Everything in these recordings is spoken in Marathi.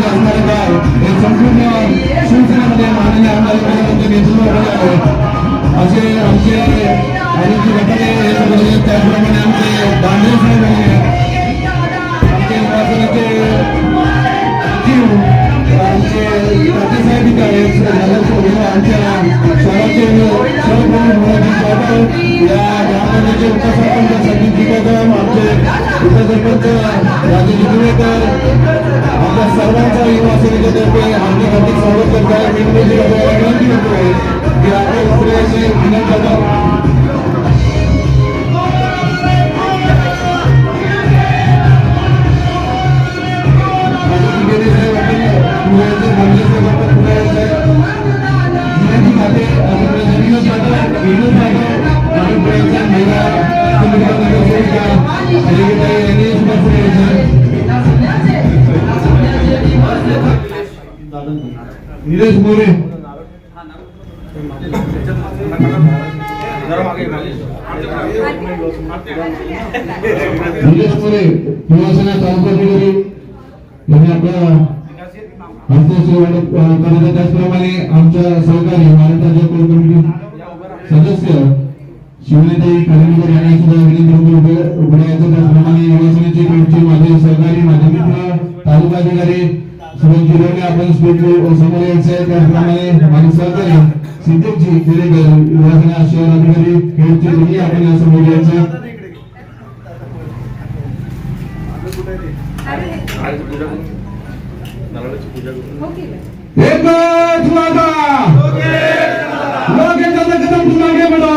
माझा माननीय आमदार योगेंद्र कदम आपले जिल्ह्यामध्ये झालेली गर्दी स्वागत मी माझा विनंती करतो आपण या कार्यालयाच्या उद्घाटनाची उपस्थित आहे. त्यासमवेत या कार्यक्रमाचे माजी सभापती त्याचप्रमाणे आमचे विधानसभेचे संघटक सन्मान्य आमचे आदित्य गेले साहेब गेले तीस वर्ष पूर्वी राष्ट्रवादी काँग्रेस पार्टीमध्ये असणारे गाव हे संपूर्ण शिवसेनेमध्ये माननीय आमदार यांच्या नेतृत्वामध्ये आहे असे आमचे आदित्य गटारे हे सगळे त्याचप्रमाणे आमचे दांडे साहेब आहे आमचे निवासनाचे जीव आमचे तातेसाहेब इथे आहेत झाल्यासोबत आमच्या शहराचे सर्वप्रमुख मुलाजी जाधव या ग्रामपंचायतीचे उपसरपंच संदीप कदम आमचे उपसरपंच राजेश जुवेकर आपल्या सर्वांचा युवा सेनेच्यातर्फे हार्दिक हार्दिक स्वागत करत आहे विनंती करतो विनंती करतोय की आपल्या विनंती करतो निलेश मोरे निलेश मोरे युवासेना तालुका अधिकारी यांनी म्हणजे आपल्या हस्ते त्याचप्रमाणे आमच्या सहकारी महाराष्ट्राच्या कोर कमिटी सदस्य शिवनेताई खालीलकर यांना सुद्धा विनंती करून त्याचप्रमाणे युवासेनेचे माझे सहकारी माझे मित्र तालुका अधिकारी सुरेश जिरोने आपण स्पीड समोर यायचं आहे त्याचप्रमाणे माझे सहकारी सिद्धेशजी खेडेकर युवासेना शहर अधिकारी खेडचे दोन्ही आपण या समोर यायचं एकच वादा लोकेशचा कदम तुम आगे बढ़ो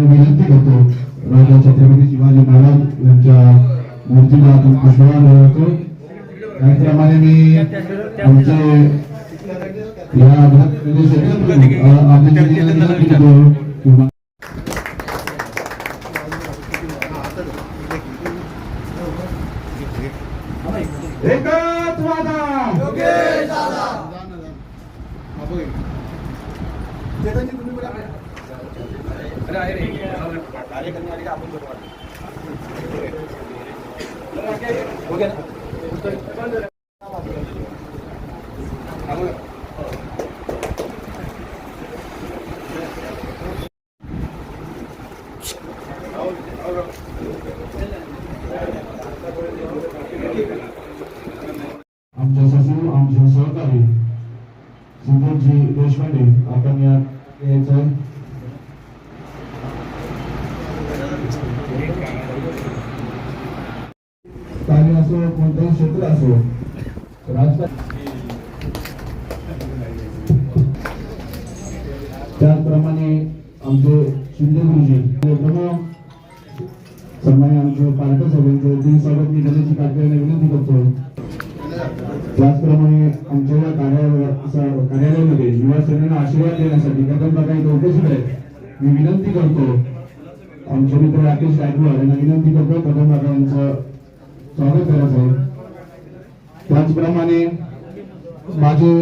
विनंती करतो राजा छत्रपती शिवाजी महाराज यांच्या मूर्तीला आपण पुष्पहार वाहतो त्याचप्रमाणे मी आमचे या भागाचे सगळे आपल्या विनंती करतो किंवा एकच वादा आमच्या सचिव आमचे सहकारी सिद्धूजी देशपांडे आपण या यायचं कार्य असो कोणतंही क्षेत्र असो. त्याचप्रमाणे आमचे शिंदे गुरुजी प्रमुख सन्मान्य आमचे पालक सभेचे दिन स्वागत मी गणेश काटकऱ्यांना विनंती करतो. त्याचप्रमाणे आमच्या या कार्यालय कार्यालयामध्ये युवा सेनेला आशीर्वाद देण्यासाठी कदम काही उपस्थित आहेत मी विनंती करतो. आमचे मित्र राकेश गायकवाड यांना विनंती करतो कदम यांचं स्वागत करायचं आहे. त्याचप्रमाणे माझे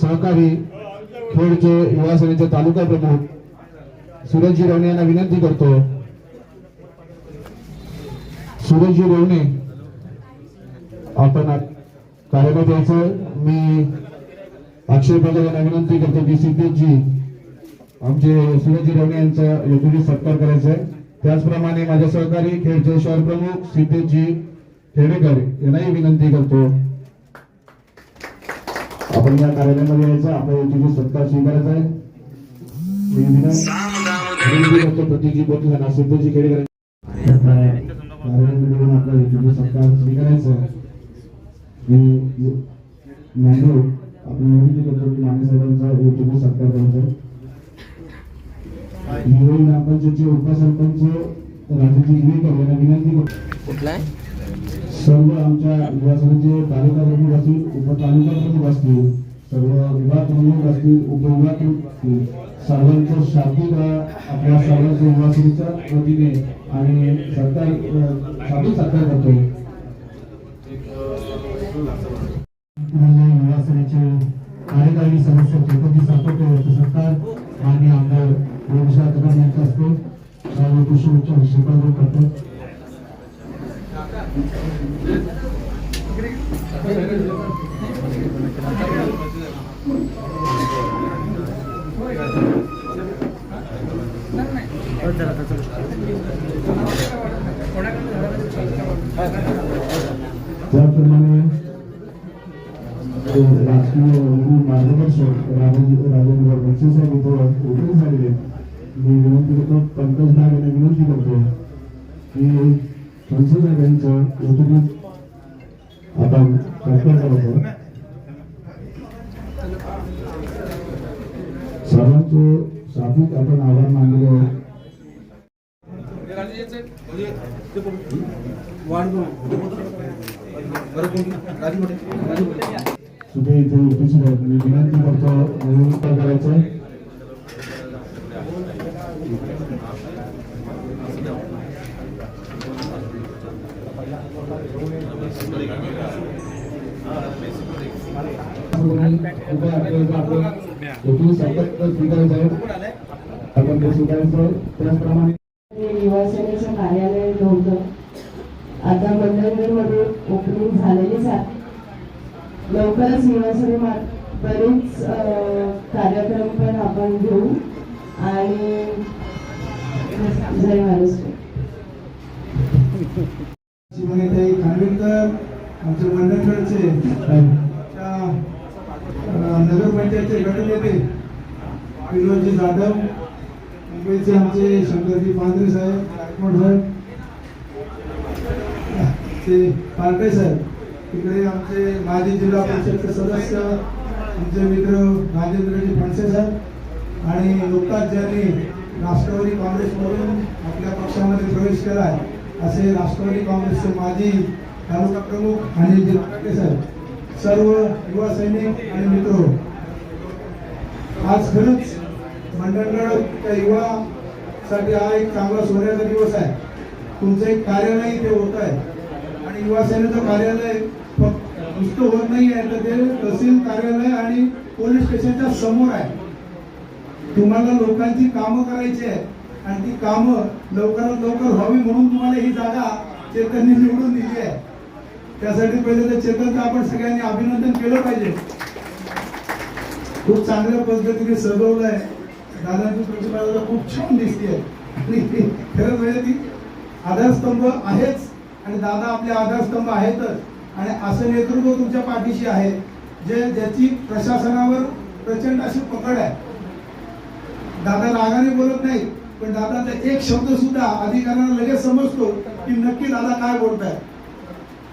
सहकारी खेडचे युवा सेनेचे तालुका प्रमुख सुरेशजी रवणे यांना विनंती करतो. सुरेशजी रवणे आपण कार्यक्रम मी अक्षय पटेल यांना विनंती करतो की सिद्धेशजी आमचे सुरेशजी रवणे यांचा योग्य सत्कार करायचा आहे. त्याचप्रमाणे माझ्या सहकारी खेळचे शहर प्रमुख सिद्धेशजी खेडेकर यांनाही विनंती करतो. आपण या कार्यालयामध्ये यायचं आपल्या योग्य सत्कार स्वीकारायचा आहे. सिद्धेशजी खेडेकर या कार्यालयामध्ये येऊन आपला योग्य सत्कार स्वीकारायचा आहे. आपण विनंती करतो की सत्कार करायचा हिरोई ग्रामपंचायतचे उपसरपंच राजूजी यांना विनंती करतो. सर्व आमच्या विभागाचे तालुका प्रमुख असतील उपतालुका प्रमुख असतील सर्व विभाग प्रमुख असतील उपविभाग प्रमुख असतील सर्वांचं शाब्दिक आपल्या सर्वांच्या युवासेनेच्या वतीने आणि सरकार शाब्दिक सत्कार करतो. निवासनेचे कार्यकारी सदस्य छत्रपती सातोटे यांचा सत्कार माननीय आमदार योगेश्वर कदम यांच्या हस्ते सर्व उच्च श्रीपाद करतो त्याप्रमाणे राजकीय मार्गदर्शक राजेंद्र राजेंद्र बक्षे साहेब इथं झालेले मी विनंती करतो पंकज नाग यांना विनंती करतो की संसद साहेब यांचं आपण सत्कार करायचं सर्वांचे शाब्दिक आपण आभार मानलेले आहे सुद्धा इथे आपण ते त्याचप्रमाणे कार्यालय नव्हतं. आता मंडळगडमध्ये ओपनिंग झालेलीच आहे. लवकरच युवासेने बरेच कार्यक्रम पण आपण घेऊ आणि जय महाराष्ट्र. शिवनेताई खानविलकर आमचे नगरपंचायतचे गटनेते विनोदजी जाधव मुंबईचे आमचे शंकरजी पांढरे साहेब राठोड साहेब ते पार्टे साहेब. तिकडे आमचे माजी जिल्हा परिषदचे सदस्य आमचे मित्र राजेंद्रजी फणसे साहेब आणि नुकताच ज्यांनी राष्ट्रवादी काँग्रेसमधून आपल्या पक्षामध्ये प्रवेश केला आहे असे राष्ट्रवादी काँग्रेसचे माजी तालुका प्रमुख आणि जिल्हा पार्टे साहेब. सर्व युवा सैनिक आणि मित्र आज खरंच मंडळगड त्या युवासाठी हा एक चांगला सोन्याचा दिवस आहे. तुमचं एक कार्यालय इथे होत आहे. आणि युवा सेनेचं कार्यालय फक्त नुसतं होत नाही आहे तर ते तहसील कार्यालय आणि पोलीस स्टेशनच्या समोर आहे. तुम्हाला लोकांची कामं करायची आहे आणि ती कामं लवकरात लवकर व्हावी म्हणून तुम्हाला ही जागा चेतनने निवडून दिली आहे. त्यासाठी पहिले तर चेतनचं आपण सगळ्यांनी अभिनंदन केलं पाहिजे. खूप चांगल्या पद्धतीने सजवलंय. आहे दादांची खूप छान दिसते खरंच म्हणजे ती आधारस्तंभ आहेच. आणि दादा आपले आधारस्तंभ आहेतच. आणि असं नेतृत्व तुमच्या पाठीशी आहे. जे ज्याची प्रशासनावर प्रचंड अशी पकड आहे. दादा रागाने बोलत नाही पण दादाचा एक शब्द सुद्धा अधिकाऱ्यांना लगेच समजतो की नक्की दादा काय बोलताय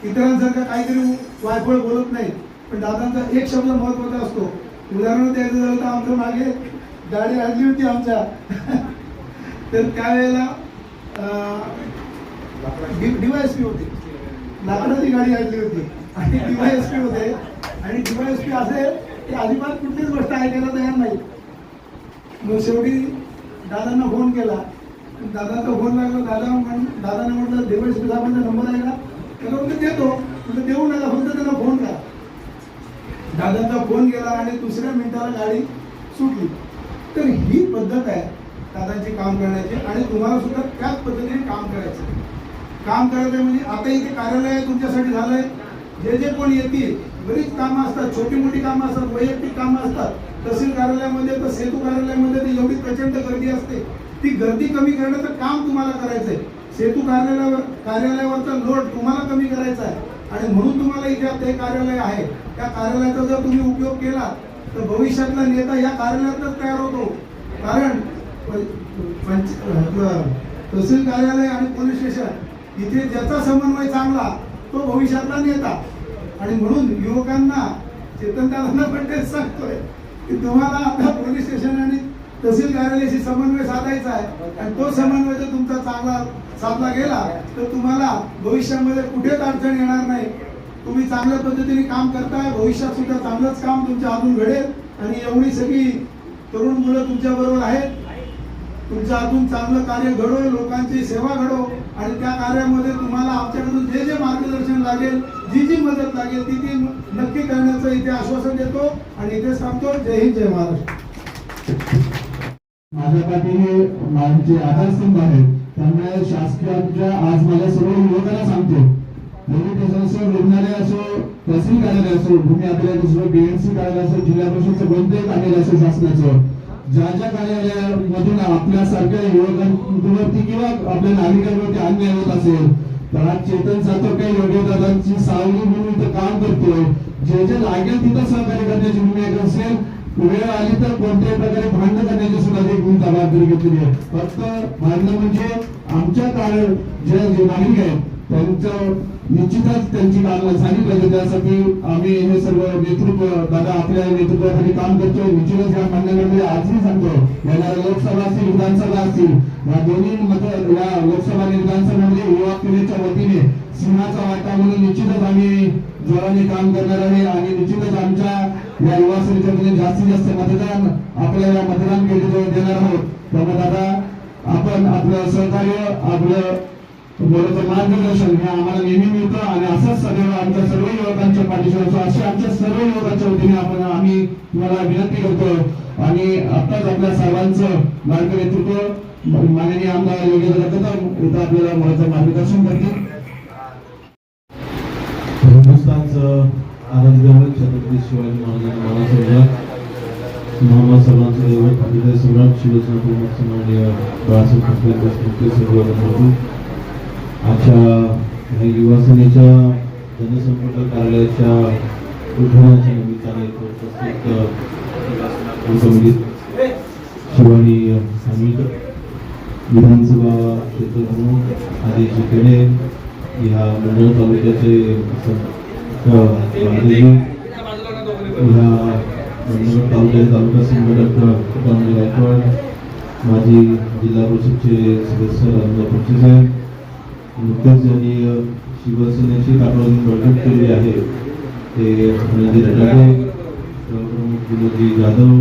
इतरांसारखं काहीतरी वायफळ बोलत नाही पण दादांचा एक शब्द महत्त्वाचा असतो. उदाहरण द्यायचं झालं तर आमच्या मागे गाडी आणली होती आमच्या. तर त्यावेळेला डीवायएसपी होते. लाकडाची गाडी आणली होती. आणि डीवायएसपी होते. आणि डीवायएसपी असे की अजिबात कुठलीच गोष्ट ऐकायला तयार नाही. मग शेवटी दादांना फोन केला. दादाचा फोन लागला. दादा म्हण दादाने म्हटलं देवेश साहेबांचा नंबर आहे का? त्याला म्हणतो देतो. म्हणतो देऊ नका फक्त त्यांना फोन करा. दादाचा फोन गेला आणि दुसऱ्या मिनिटाला गाडी सुटली. तर ही पद्धत आहे दादाची काम करण्याची आणि तुम्हाला सुद्धा त्याच पद्धतीने काम करायचं आहे. काम करायचं आहे म्हणजे आता इथे कार्यालय तुमच्यासाठी झालंय. जे जे कोण येतील बरीच कामं असतात छोटी मोठी कामं असतात वैयक्तिक कामं असतात. तहसील कार्यालयामध्ये तर सेतू कार्यालयामध्ये तर एवढी प्रचंड गर्दी असते. ती गर्दी कमी करण्याचं काम तुम्हाला करायचंय. सेतू कार्यालयावर कार्यालयावरचा लोड तुम्हाला कमी करायचा आहे. आणि म्हणून तुम्हाला इथे ते कार्यालय आहे. त्या कार्यालयाचा जर तुम्ही उपयोग केला तर भविष्यातला नेता या कार्यालयातच तयार होतो. कारण पंच तहसील कार्यालय आणि पोलीस स्टेशन इथे ज्याचा समन्वय चांगला तो भविष्यातला नेता. आणि म्हणून युवकांना चेतन दादांना पण तेच सांगतोय की तुम्हाला आता पोलीस स्टेशन आणि तहसील कार्यालयाशी समन्वय साधायचा आहे. आणि तो समन्वय जर तुमचा चांगला साधला गेला तर तुम्हाला भविष्यामध्ये कुठेच अडचण येणार नाही. तुम्ही चांगल्या पद्धतीने काम करताय भविष्यात सुद्धा चांगलंच काम तुमच्या हातून घडेल. आणि एवढी सगळी तरुण मुलं तुमच्या बरोबर आहेत. तुमच्या हातून चांगलं कार्य घडो लोकांची सेवा घडो. आणि त्या कार्यामध्ये तुम्हाला आमच्याकडून जे जे मार्गदर्शन लागेल जी जी मदत लागेल ती ती नक्की करण्याचं इथे आश्वासन देतो. आणि इथे सांगतो जय हिंद जय महाराष्ट्र. माझ्या पाठीने माझे आधारस्तंभ आहेत. त्यामुळे शासकीय आज माझ्या सर्व युवकांना सांगतो. पोलीस असो रुग्णालय असो तहसील कार्यालय असो भूमी अभिलेख असो बीएमसी कार्यालय असो जिल्हा परिषदचं कोणतेही कार्यालय असो शासनाचं. ज्या ज्या कार्यालयामधून आपल्यासारख्या युवकांवरती किंवा आपल्या नागरिकांवरती अन्याय होत असेल तर आज चेतन जातो काही योग्य दादांची सावली म्हणून इथं काम करतोय. जे जे लागेल तिथं सहकार्य करण्याची भूमिका असेल वेळ आली तर कोणत्याही प्रकारे भांडण करण्याची सुद्धा देखील जबाबदारी घेतलेली आहे. फक्त भांडणं म्हणजे आमच्या काळ जे जे नागरिक आहेत त्यांचं निश्चितच त्यांची कारणं झाली पाहिजे. त्यासाठी आम्ही हे सर्व नेतृत्व दादा आपल्या नेतृत्वासाठी काम करतोय. निश्चितच या भांडणामध्ये आजही सांगतो येणाऱ्या लोकसभा असतील विधानसभा असतील या दोन्ही मत या लोकसभा आणि विधानसभामध्ये युवा पिढीच्या वतीने सिंहाचा वाटा म्हणून निश्चितच आम्ही जोराने काम करणार आहे आणि निश्चितच आमच्या या युवा सेनेच्या जास्तीत जास्त मतदान आपल्याला मतदान केंद्रावर देणार आहोत. त्यामुळे दादा आपण आपलं सहकार्य आपलं बरोबर मार्गदर्शन हे आम्हाला नेहमी मिळतं आणि असंच सदैव आमच्या सर्व युवकांच्या पाठीशी असतो. अशा आमच्या सर्व युवकांच्या वतीने आपण आम्ही तुम्हाला विनंती करतो आणि आत्ताच आपल्या सर्वांचं मार्ग नेतृत्व माननीय आमदार योग्य कदम इथं आपल्याला महत्वाचं मार्गदर्शन करतील. हिंदुस्थानचं छत्रपती शिवाजी महाराजांना मानाचा महाराज सर्वांचं दैवत अभिदय सम्राट शिवसेना प्रमुख सन्माननीय बाळासाहेब ठाकरे देशमुखचे सर्व बंधू आजच्या ह्या युवा सेनेच्या जनसंपर्क कार्यालयाच्या उद्घाटनाच्या निमित्ताने उपस्थित उपमिलित शिवानी आम्ही विधानसभा क्षेत्र प्रमुख आदेश केले या मंडळ तालुक्याचे स- तालुका संघटक तुकारामजी गायकवाड माजी जिल्हा परिषदचे सदस्य रामदास पक्षी साहेब नुकतेच ज्यांनी अ, शिवसेनेची काटोरी बैठक केली आहे ते रणजित रटाटे प्रमुख विनोदजी जाधव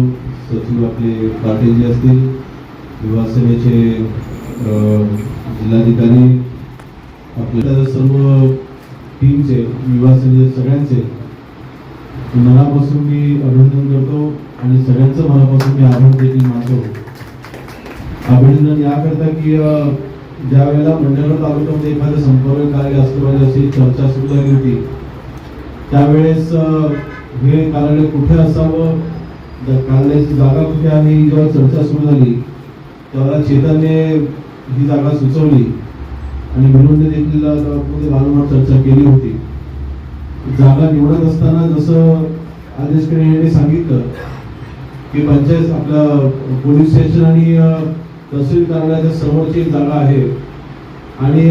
सचिव आपले पाटीलजी असतील युवासेनेचे जिल्हाधिकारी आपल्या सर्व टीमचे युवा सगळ्यांचे. मनापासून मी अभिनंदन करतो आणि सगळ्यांचं मनापासून मी आभार देखील मानतो. अभिनंदन याकरता की ज्या वेळेला मंडळ तालुक्यामध्ये एखादं संपर्क कार्य असलं पाहिजे अशी चर्चा सुरू झाली होती त्यावेळेस हे कार्यालय कुठे असावं कार्यालयाची जागा कुठे आहे ही जेव्हा चर्चा सुरू झाली तेव्हा चेतनने ही जागा सुचवली. आणि म्हणून देखील त्यामध्ये वारंवार चर्चा केली होती. जागा निवडत असताना जसं आदेश करे यांनी सांगितलं की पंचायत आपल्या पोलीस स्टेशन आणि तहसील कार्यालयाच्या समोरची जागा आहे. आणि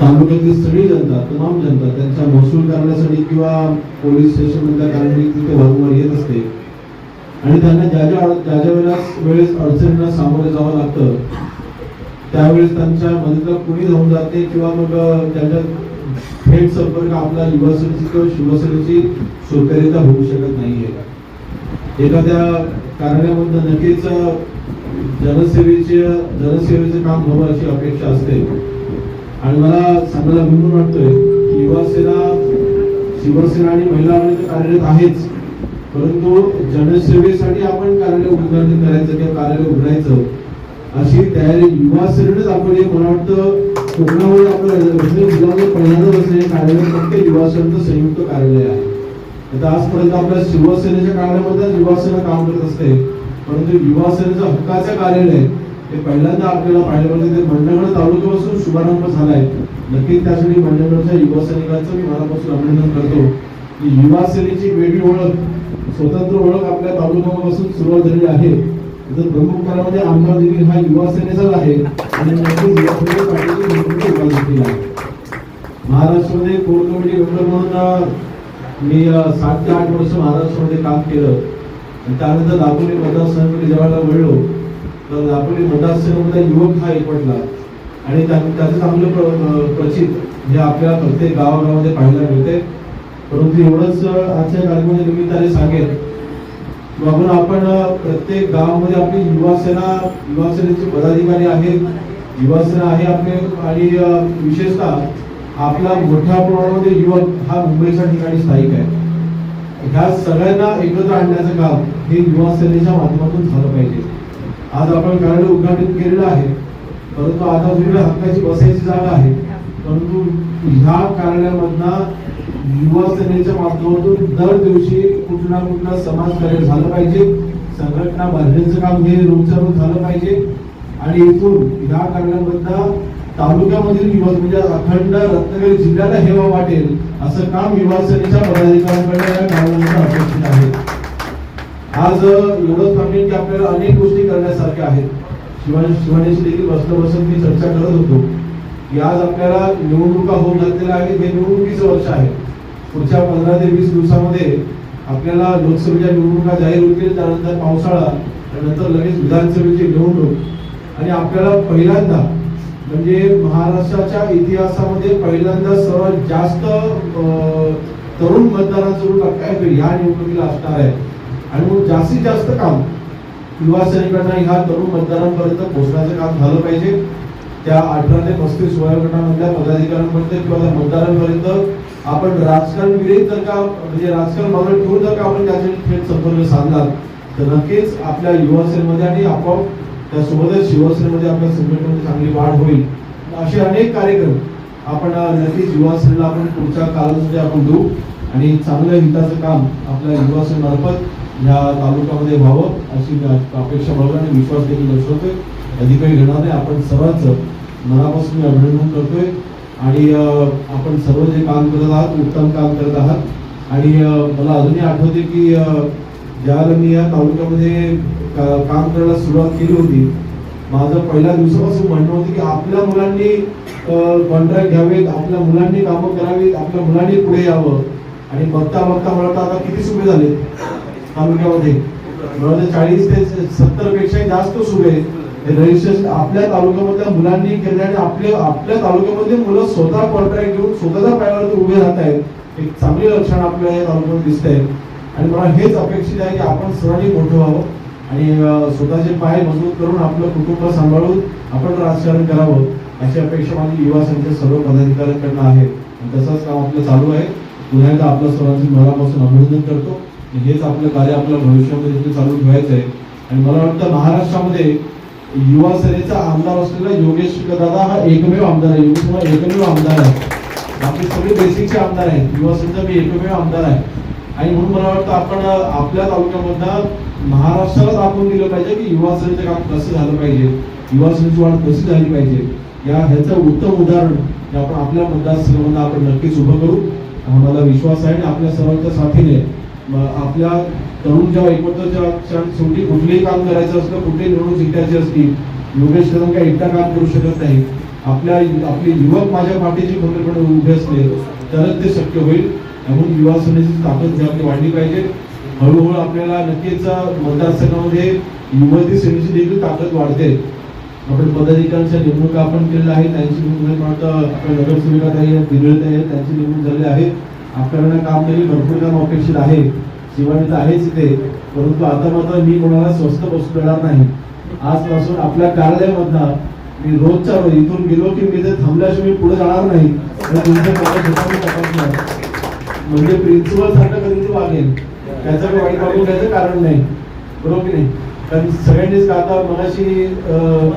तालुक्यातली सगळी जनता तमाम जनता त्यांच्या महसूल करण्यासाठी किंवा पोलीस स्टेशन मधल्या कारणाने तिथे वारंवार येत असते. आणि त्यांना ज्या ज्या ज्या ज्या वेळेस वेळेस अडचणींना सामोरे जावं लागतं त्यावेळेस त्यांच्या मदतीला कोणी जाऊन जात नाही किंवा मग त्यांच्या थेट संपर्क आपला युवासेनेची किंवा शिवसेनेची सुरकरिता होऊ शकत नाहीये. एखाद्या कार्यालयामध्ये नक्कीच जनसेवेचे जनसेवेचे काम व्हावं अशी अपेक्षा असते. आणि मला सांगायला म्हणून वाटतोय की युवासेना शिवसेना आणि महिला आघाडी कार्यरत आहेच. परंतु जनसेवेसाठी आपण कार्यालय उद्घाटन करायचं किंवा कार्यालय उघडायचं अशी तयारी युवा सेनेनेच आपण एक मला वाटतं कोकणामध्ये आपलं जिल्ह्यामध्ये पहिल्यांदा बसलेले कार्यालय फक्त युवा सेनेचं संयुक्त कार्यालय आहे. आता आजपर्यंत आपल्या शिवसेनेच्या कार्यालयामध्ये युवा सेना काम करत असते. परंतु युवा सेनेचं हक्काचं कार्यालय हे पहिल्यांदा आपल्याला पाहिलं पाहिजे ते मंडळगड तालुक्यापासून शुभारंभ झालाय. नक्कीच त्यासाठी मंडळगडच्या युवा सैनिकांचं मी मनापासून अभिनंदन करतो. की युवा सेनेची वेगळी ओळख स्वतंत्र ओळख आपल्या तालुक्यापासून सुरुवात झालेली आहे. तर प्रमुख आमदार देखील हा आहे आणि महाराष्ट्रामध्ये कोर कमिटी मेंबर म्हणून मी सात ते आठ वर्ष महाराष्ट्रामध्ये काम केलं. आणि त्यानंतर दापोली मतदारसंघामध्ये जेव्हा वळलो. तर दापोली मतदारसंघामध्ये युवक हा एकवटला. आणि त्या- त्याचं चांगलं प्र- प्रचित हे आपल्या प्रत्येक गावागावामध्ये पाहायला मिळते. परंतु एवढंच आजच्या कार्यक्रमाच्या निमित्ताने सांगेल की आपण प्रत्येक गावामध्ये आपली युवा सेना युवा सेनेचे पदाधिकारी आहेत. युवा सेना आहे आपले आणि विशेषतः आपला मोठ्या प्रमाणामध्ये युवक हा मुंबईच्या ठिकाणी स्थायिक आहे. ह्या सगळ्यांना एकत्र आणण्याचं काम हे युवा सेनेच्या माध्यमातून झालं पाहिजे. आज आपण कार्यालय उद्घाटन केलेलं आहे परंतु आता वेगळ्या हक्काची बसायची जागा आहे. परंतु ह्या कार्यालयामधनं युवा सेनेच्या माध्यमातून दर दिवशी कुठं ना कुठं समाजकार्य झालं पाहिजे. संघटना बांधण्याचं काम हे रोजच्या रोज झालं पाहिजे. आणि इथून या कारणाबद्दल तालुक्यामधील युवा म्हणजे अखंड रत्नागिरी जिल्ह्याला हेवा वाटेल असं काम युवा सेनेच्या पदाधिकाऱ्यांकडे अपेक्षित आहे. आज एवढंच सांगेन की आपल्याला अनेक गोष्टी करण्यासारख्या आहेत. शिवाजी शिवानीशी देखील बसलं बसून मी चर्चा करत होतो की आज आपल्याला निवडणुका होऊन घातलेल्या आहेत हे निवडणुकीचं वर्ष आहे. पुढच्या पंधरा ते वीस दिवसामध्ये आपल्याला लोकसभेच्या निवडणुका जाहीर होतील त्यानंतर पावसाळा त्यानंतर लगेच विधानसभेची निवडणूक. आणि आपल्याला पहिल्यांदा म्हणजे महाराष्ट्राच्या इतिहासामध्ये पहिल्यांदा सर्वात जास्त तरुण मतदारांचा रूप टक्का ह्या निवडणुकीला असणार आहे. आणि मग जास्तीत जास्त काम युवा सैनिकांना ह्या तरुण मतदारांपर्यंत पोहोचण्याचं काम झालं पाहिजे. त्या अठरा ते पस्तीस वयोगटामधल्या पदाधिकाऱ्यांपर्यंत किंवा त्या मतदारांपर्यंत आपण राजकारण विरहित जर का म्हणजे राजकारण बाजूला ठेवून जर का आपण त्याचे थेट संपर्क साधला तर नक्कीच आपल्या युवासेनेमध्ये आणि आपोआप त्यासोबतच शिवसेनेमध्ये आपल्या संघटनेमध्ये चांगली वाढ होईल. असे अनेक कार्यक्रम आपण नक्कीच युवासेनेला आपण पुढच्या काळामध्ये आपण देऊ आणि चांगलं हिताचं काम आपल्या युवासेनेमार्फत या तालुक्यामध्ये व्हावं अशी अपेक्षा बाळगून आणि विश्वास देखील दर्शवतोय. अधिक काही घेणार नाही आपण सर्वांचं मनापासून मी अभिनंदन करतोय. आणि आपण सर्व जे काम करत आहात उत्तम काम करत आहात. आणि मला अजूनही आठवते की ज्यावेळेला मी या तालुक्यामध्ये का- काम करायला सुरुवात केली होती माझं पहिल्या दिवसापासून म्हणणं होतं की आपल्या मुलांनी कॉन्ट्रॅक्ट घ्यावेत आपल्या मुलांनी कामं करावीत आपल्या मुलांनी पुढे यावं. आणि बघता बघता मला वाटतं आता किती सुभे झाले तालुक्यामध्ये. मला चाळीस ते सत्तरपेक्षा जास्त सुभे रजिस्ट्रेशन आपल्या तालुक्यामधल्या मुलांनी केलं आणि आपल्या आपल्या तालुक्यामध्ये मुलं स्वतः कॉन्ट्रॅक्ट घेऊन स्वतःच्या पायावरती उभे राहत आहेत. एक चांगली लक्षण आपल्या या तालुक्यात दिसत आहेत. आणि मला हेच अपेक्षित आहे की आपण सर्वांनी मोठं व्हावं आणि स्वतःचे पाय मजबूत करून आपलं कुटुंब सांभाळून आपण राजकारण करावं अशी अपेक्षा माझी युवा संघाच्या सर्व पदाधिकाऱ्यांकडनं आहे. आणि तसंच काम आपलं चालू आहे. पुन्हा एकदा आपलं सर्वांची मनापासून अभिनंदन करतो. हेच आपलं कार्य आपल्या भविष्यामध्ये चालू ठेवायचं आहे. आणि मला वाटतं महाराष्ट्रामध्ये युवा सेनेचा आमदार असलेला योगेश दादा हा एकमेव आमदार आहे. योगेश हा एकमेव आमदार आहे. बाकी सगळे बेसिकचे आमदार आहेत. युवा सेनेचा मी एकमेव आमदार आहे. आणि म्हणून मला वाटतं आपण आपल्या तालुक्यामधनं महाराष्ट्राला दाखवून दिलं पाहिजे की युवा सेनेचं काम कसं झालं पाहिजे. युवा सेनेची वाढ कशी झाली पाहिजे. या ह्याचं उत्तम उदाहरण आपण आपल्या मतदारसंघामध्ये आपण नक्कीच उभं करू. मला विश्वास आहे आणि आपल्या सर्वांच्या साथीने आपल्या तरुण जेव्हा एकत्र क्षण शेवटी कुठलेही काम करायचं असलं कुठली निवडणूक जिंकायची असतील योगेश कदम काय एकटा काम करू शकत नाही. आपल्या आपले युवक माझ्या पाठीशी खंबीरपणे उभे असले तरच ते शक्य होईल. म्हणून युवा सेनेची ताकद जी आपली वाढली पाहिजे हळूहळू आपल्याला नक्कीच मतदारसंघामध्ये युवती सेनेची देखील ताकद वाढते. आपण पदाधिकाऱ्यांच्या नेमणुका आपण केलेल्या आहेत त्यांची निवडणूक आपल्या नगरसेविका आहेत दिगळे आहेत त्यांची नेमणूक झाली आहे. आपल्याला काम तरी भरपूर काम अपेक्षित आहे. शिवानी तर आहेच इथे परंतु आता मात्र मी कोणाला स्वस्त बसू देणार नाही. आजपासून आपल्या कार्यालयामधनं मी रोजच्या रोज इथून गेलो की मी ते थांबल्याशिवाय मी पुढे जाणार नाही. म्हणजे प्रिन्सिपल सारखं कधी ते वागेल. त्याचं काही वाईट वागून घ्यायचं कारण नाही. बरोबर की नाही? कारण सगळ्यांनीच आता मगाशी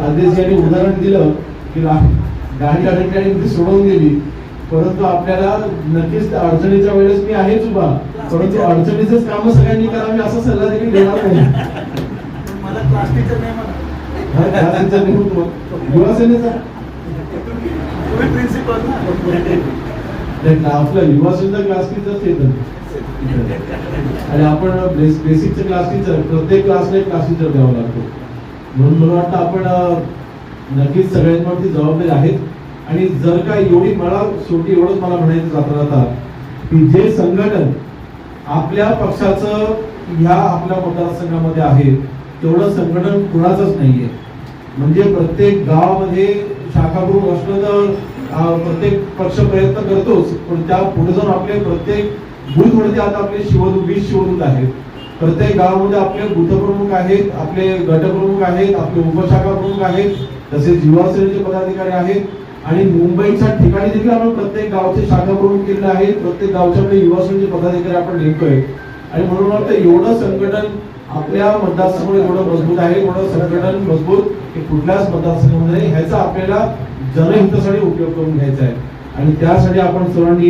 आदेश यांनी उदाहरण दिलं की गाडी अडकली आणि ती सोडून गेली. परंतु आपल्याला नक्कीच अडचणीच्या वेळेस मी आहेच उभा. परंतु अडचणीचेच काम सगळ्यांनी करावी असा सल्ला देखील देणार नाही. मला क्लास टीचर नाही म्हणा. क्लासेसचा नेमून युवा सेनेचा तुम्ही प्रिन्सिपल ना. नाही, ना, आपलं युवा सेनेचा क्लास टीचर येतं आणि आपण बेस बेसिकचं क्लास टीचर प्रत्येक क्लासला एक क्लास टीचर द्यावा लागतो. म्हणून मला वाटतं आपण नक्कीच सगळ्यांवरती जबाबदारी आहेत आणि जर का एवढी मला शेवटी एवढंच मला म्हणायचं जाता जाता की जे संघटन आपल्या पक्षाचं ह्या आपल्या मतदारसंघामध्ये आहे तेवढं संघटन कुणाचंच नाहीये. म्हणजे प्रत्येक गावामध्ये शाखाप्रमुख असलं तर प्रत्येक पक्ष प्रयत्न करतोच पण त्या पुढे जाऊन आपले प्रत्येक बूथ आता आपले शिवदूत वीस शिवदूत आहेत. प्रत्येक गावामध्ये आपले बूथप्रमुख आहेत आपले गटप्रमुख आहेत आपले उपशाखा प्रमुख आहेत तसेच युवा सेनेचे पदाधिकारी आहेत. आणि मुंबईच्या ठिकाणी देखील आपण प्रत्येक गावचे शाखा प्रमुख केलेले आहेत प्रत्येक गावच्या आपले युवा संघ पदाधिकारी आपण नेमतोय. आणि म्हणून वाटतं एवढं संघटन आपल्या मतदारसंघामध्ये एवढं मजबूत आहे. एवढं संघटन मजबूत की कुठल्याच मतदारसंघामध्ये ह्याचा आपल्याला जनहितासाठी उपयोग करून घ्यायचा आहे. आणि त्यासाठी आपण सर्वांनी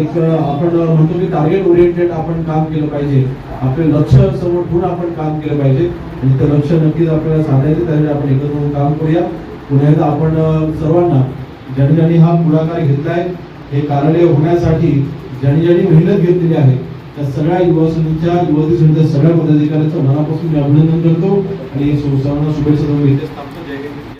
एक आपण म्हणतो की टार्गेट ओरिएंटेड आपण काम केलं पाहिजे. आपले लक्ष समोर ठेवून आपण काम केलं पाहिजे. आणि ते लक्ष नक्कीच आपल्याला साधायचं त्यासाठी आपण एकत्र काम करूया. पुन्हा एकदा आपण सर्वांना ज्यांनी ज्यांनी हा पुढाकार घेतलाय हे कार्यालय होण्यासाठी ज्यांनी ज्यांनी मेहनत घेतलेली आहे त्या सगळ्या युवा सेनेच्या युवती सेनेच्या सगळ्या पदाधिकाऱ्यांचं मनापासून मी अभिनंदन करतो आणि सर्वांना शुभेच्छा देऊन